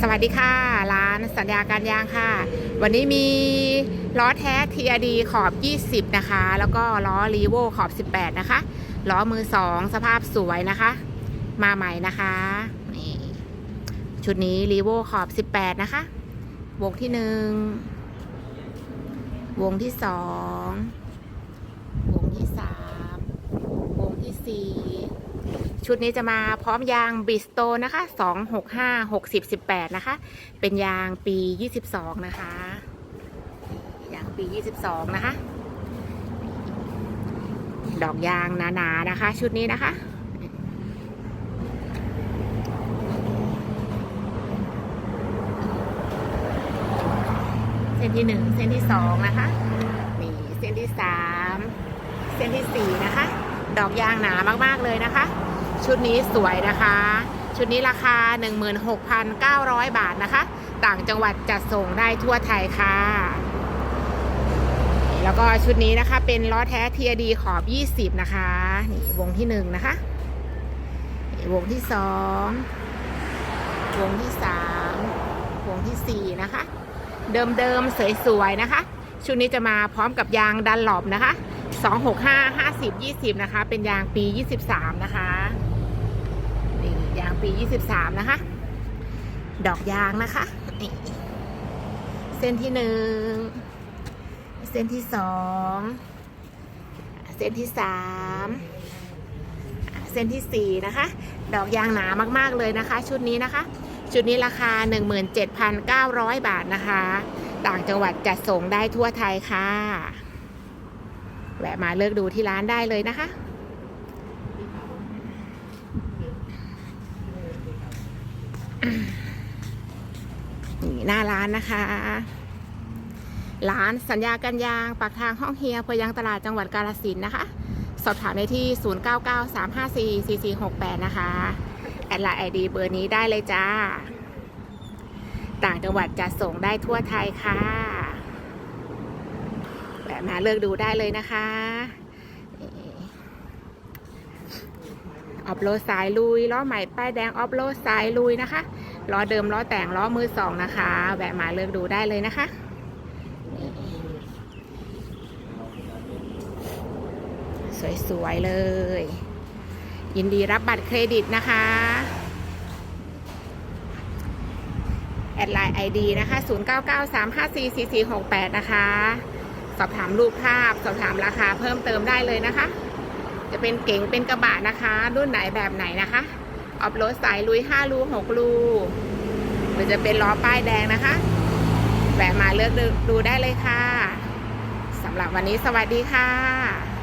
สวัสดีค่ะ ร้านสัญญาการยางค่ะ วันนี้มีล้อแท้ TRD ขอบ 20 นะคะ แล้วก็ล้อรีโวขอบ 18 นะคะ ล้อมือ 2 สภาพสวยนะคะ มาใหม่นะคะนี่ชุดนี้รีโวขอบ 18 นะคะ วงที่ 1 วงที่ 2 วงที่ 3 วงที่ 4 ชุดนี้จะมาพร้อมยางบิสโตนะคะ 265 60 18 นะคะ เป็นยางปี 22 นะคะ ยางปี 22 นะคะ ดอกยางหนาๆนะคะ ชุดนี้นะคะเส้นที่หนึ่งเส้นที่สองนะคะนี่เส้นที่สามเส้นที่สี่นะคะ ดอกยางหนามากๆเลยนะคะ ชุดนี้สวยนะคะ ชุดนี้ราคา 16,900 บาทนะคะ ต่างจังหวัดจัดส่งได้ทั่วไทยค่ะ แล้วก็ชุดนี้นะคะเป็นล้อแท้ TRD ขอบ 20 นะคะ นี่วงที่หนึ่งนะคะนี่วงที่สองวงที่สามวงที่สี่นะคะ เดิมๆสวยๆนะคะชุดนี้จะมาพร้อมกับยางดันหลอบนะคะ 265 50 20 นะคะ เป็นยางปี 23 นะคะ ยางปี 23 นะคะ ดอกยางนะคะ เส้นที่หนึ่ง เส้นที่สอง เส้นที่สามเส้นที่สี่นะคะ ดอกยางหนามากๆเลยนะคะ ชุดนี้นะคะ ชุดนี้ราคา 17,900 บาทนะคะ ต่างจังหวัดจัดส่งได้ทั่วไทยค่ะ แวะมาเลือกดูที่ร้านได้เลยนะคะ นี่หน้าร้านนะคะ ร้านสัญญากันยางปากทางห้องเฮียพยังตลาดจังหวัดกาลสินนะคะ สอบถามได้ที่ 0993544468 นะคะ แอดไลน์ไอดีเบอร์นี้ได้เลยจ้า ต่างจังหวัดจะส่งได้ทั่วไทยค่ะแวะมาเลือกดูได้เลยนะคะ ออฟโรดสายลุยล้อใหม่ป้ายแดงออฟโรดสายลุยนะคะล้อเดิมล้อแต่งล้อมือสองนะคะแวะมาเลือกดูได้เลยนะคะสวยๆเลย ยินดีรับบัตรเครดิตนะคะ แอดไลน์ ID นะคะ 0993544468 นะคะ สอบถามรูปภาพ สอบถามราคาเพิ่มเติมได้เลยนะคะ จะเป็นเก๋งเป็นกระบะนะคะ รุ่นไหนแบบไหนนะคะออฟโรดสายลุย5ลู6ลูหรือจะเป็นล้อป้ายแดงนะคะแวะมาเลือกดูได้เลยค่ะสำหรับวันนี้สวัสดีค่ะ